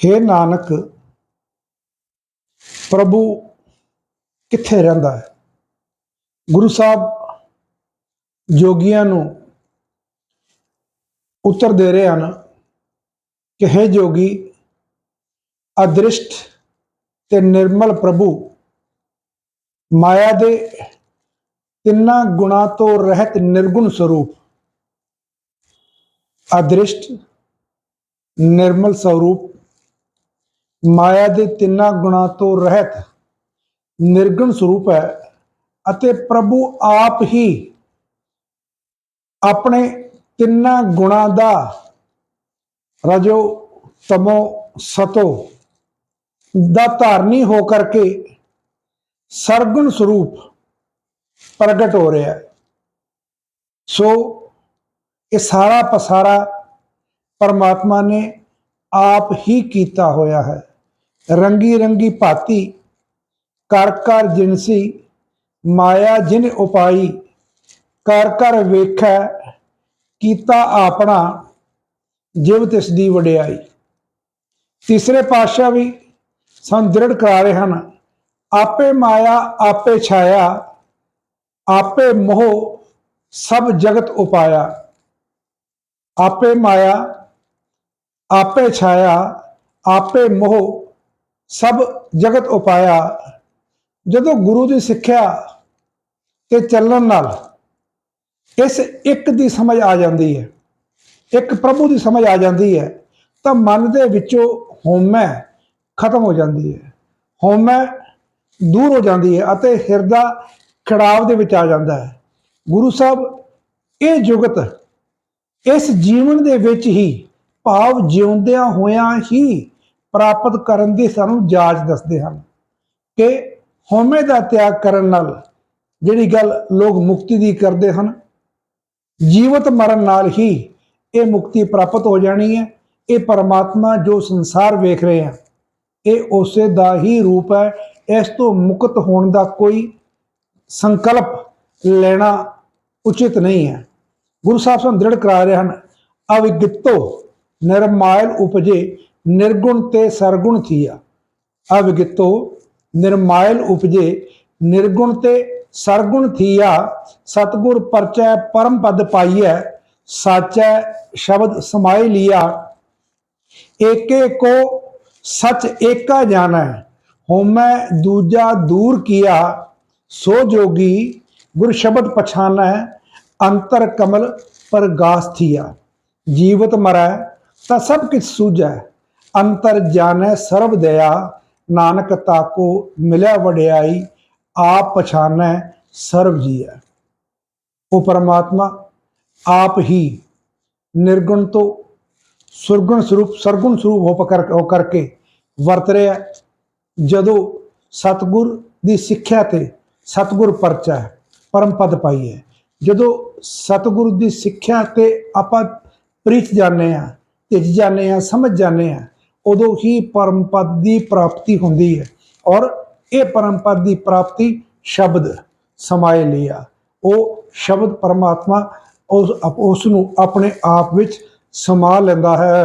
ਹੇ ਨਾਨਕ, ਪ੍ਰਭੂ ਕਿੱਥੇ ਰਹਿੰਦਾ ਹੈ? ਗੁਰੂ ਸਾਹਿਬ ਜੋਗੀਆਂ ਨੂੰ ਉੱਤਰ ਦੇ ਰਹੇ ਹਨ ਕਿ ਹੈ ਜੋਗੀ, ਅਦ੍ਰਿਸ਼ਟ ਤੇ ਨਿਰਮਲ ਪ੍ਰਭੂ, ਮਾਇਆ ਦੇ ਤਿੰਨਾਂ ਗੁਣਾ ਤੋਂ ਰਹਿਤ ਨਿਰਗੁਣ ਸਰੂਪ, ਅਦ੍ਰਿਸ਼ਟ, ਨਿਰਮਲ ਸਰੂਪ ਮਾਇਆ ਦੇ ਤਿੰਨਾਂ ਗੁਣਾ ਤੋਂ ਰਹਿਤ, ਨਿਰਗੁਣ ਸਰੂਪ ਹੈ ਅਤੇ ਪ੍ਰਭੂ ਆਪ ਹੀ ਆਪਣੇ ਤਿੰਨਾਂ ਗੁਣਾ ਦਾ ਰਜੋ, ਤਮੋ, ਸਤੋ ਦਾ ਧਾਰਨੀ ਹੋ ਕਰਕੇ ਸਰਗੁਣ ਸਰੂਪ ਪ੍ਰਗਟ ਹੋ ਰਿਹਾ ਹੈ। ਸੋ ਇਹ ਸਾਰਾ ਪਸਾਰਾ ਪਰਮਾਤਮਾ ਨੇ ਆਪ ਹੀ ਕੀਤਾ ਹੋਇਆ ਹੈ। ਰੰਗੀ ਰੰਗੀ ਭਾਤੀ ਕਰ ਕਰ ਜਿਨਸੀ ਮਾਇਆ ਜਿਨ ਉਪਾਈ ਕਰ ਕਰ ਵੇਖੈ, ਕੀਤਾ ਆਪਣਾ, ਜਿਵ ਤਿਸ ਦੀ ਵਡਿਆਈ। ਤੀਸਰੇ ਪਾਤਸ਼ਾਹ ਵੀ ਸਾਨੂੰ ਦ੍ਰਿੜ ਕਰਾ ਰਹੇ ਹਨ, ਆਪੇ ਮਾਇਆ, ਆਪੇ ਛਾਇਆ, ਆਪੇ ਮੋਹ ਸਭ ਜਗਤ ਉਪਾਇਆ। ਆਪੇ ਮਾਇਆ, ਆਪੇ ਛਾਇਆ, ਆਪੇ ਮੋਹ ਸਭ ਜਗਤ ਉਪਾਇਆ। ਜਦੋਂ ਗੁਰੂ ਦੀ ਸਿੱਖਿਆ ਤੇ ਚੱਲਣ ਨਾਲ ਇਸ ਇੱਕ ਦੀ ਸਮਝ ਆ ਜਾਂਦੀ ਹੈ, ਇੱਕ ਪ੍ਰਭੂ ਦੀ ਸਮਝ ਆ ਜਾਂਦੀ ਹੈ, ਤਾਂ ਮਨ ਦੇ ਵਿੱਚੋਂ ਹਉਮੈ ਖਤਮ ਹੋ ਜਾਂਦੀ ਹੈ। ਹਉਮੈ ਦੂਰ ਹੋ ਜਾਂਦੀ ਹੈ ਅਤੇ ਹਿਰਦਾ ਖੜਾਵ ਦੇ ਵਿੱਚ ਆ ਜਾਂਦਾ ਹੈ। ਗੁਰੂ ਸਾਹਿਬ, ਇਹ ਜੁਗਤ ਇਸ ਜੀਵਨ ਦੇ ਵਿੱਚ ਹੀ ਭਾਵ ਜਿਉਂਦਿਆਂ ਹੋਇਆਂ ਹੀ ਪ੍ਰਾਪਤ ਕਰਨ ਦੀ ਸਾਨੂੰ ਜਾਚ ਦੱਸਦੇ ਹਨ ਕਿ ਹਉਮੈ ਦਾ ਤਿਆਗ ਕਰਨ ਨਾਲ ਜਿਹੜੀ ਗੱਲ ਲੋਕ ਮੁਕਤੀ ਦੀ ਕਰਦੇ ਹਨ, ਜੀਵਤ ਮਰਨ ਨਾਲ ਹੀ ਇਹ ਮੁਕਤੀ ਪ੍ਰਾਪਤ ਹੋ ਜਾਣੀ ਹੈ। ਇਹ ਪਰਮਾਤਮਾ ਜੋ ਸੰਸਾਰ ਵੇਖ ਰਹੇ ਆ, ਇਹ ਉਸੇ ਦਾ ਹੀ ਰੂਪ ਹੈ। ਇਸ ਤੋਂ ਮੁਕਤ ਹੋਣ ਦਾ ਕੋਈ ਸੰਕਲਪ ਲੈਣਾ ਉਚਿਤ ਨਹੀਂ ਹੈ। ਗੁਰੂ ਸਾਹਿਬ ਸਾਨੂੰ ਦ੍ਰਿੜ ਕਰਾ ਰਹੇ ਹਨ, ਅਵਿਗਿਤੋ ਨਿਰਮਾਇਲ ਉਪਜੇ ਨਿਰਗੁਣ ਤੇ ਸਰਗੁਣ ਥੀਆ। ਅਵਿਗਿਤੋ ਨਿਰਮਾਇਲ ਉਪਜੇ, ਨਿਰਗੁਣ ਤੇ ਸਰਗੁਣ ਥੀਆ। ਸਤਗੁਰ ਪਰਚੈ ਪਰਮ ਪਦ ਪਾਈਐ, ਸਾਚੈ ਸ਼ਬਦ ਸਮਾਈ ਲਿਆ। ਏਕੇ ਕੋ ਸਚ ਏਕਾ ਜਾਣਾ ਹੋਮੈ ਦੂਜਾ ਦੂਰ ਕੀਆ। ਸੋ ਜੋਗੀ ਗੁਰ ਸ਼ਬਦ ਪਛਾਨੈ, ਅੰਤਰ ਕਮਲ ਪ੍ਰਗਾਸ ਥੀਆ। ਜੀਵਤ ਮਰੈ, ਤਾਂ ਸਭ ਕਿਛ ਸੂਝੈ। ਅੰਤਰ ਜਾਣੈ ਸਰਬ ਦਇਆ ਨਾਨਕ ਤਾਕੋ ਮਿਲਿਆ ਵਡਿਆਈ ਆਪ ਪਛਾਨੈ ਸਰਬ ਜੀਐ। ਉਹ ਪਰਮਾਤਮਾ ਆਪ ਹੀ ਨਿਰਗੁਣ ਤੋਂ ਸੁਰਗੁਣ ਸਰੂਪ ਸਰਗੁਣ ਸਰੂਪ ਹੋ ਕਰ ਹੋ ਕਰਕੇ ਵਰਤ ਰਿਹਾ ਜਦੋਂ ਸਤਗੁਰ ਦੀ ਸਿੱਖਿਆ ਤੇ ਸਤਗੁਰ ਪਰਚਾ ਹੈ, ਪਰਮ ਪਦ ਪਾਈ ਹੈ। ਜਦੋਂ ਸਤਗੁਰ ਦੀ ਸਿੱਖਿਆ ਤੇ ਆਪਾਂ ਪ੍ਰੀਤ ਜਾਂਦੇ ਆ ਤਿਜ ਜਾਂਦੇ ਆ ਸਮਝ ਜਾਂਦੇ ਆ ਉਦੋਂ ਹੀ ਪਰਮ ਪਦ ਦੀ ਪ੍ਰਾਪਤੀ ਹੁੰਦੀ ਹੈ। ਔਰ ਇਹ ਪਰਮ ਪਦ ਦੀ ਪ੍ਰਾਪਤੀ ਸ਼ਬਦ ਸਮਾਏ ਲਿਆ। ਉਹ ਸ਼ਬਦ ਪਰਮਾਤਮਾ ਉਸ ਉਸ ਨੂੰ ਆਪਣੇ ਆਪ ਵਿੱਚ ਸਮਾ ਲੈਂਦਾ ਹੈ।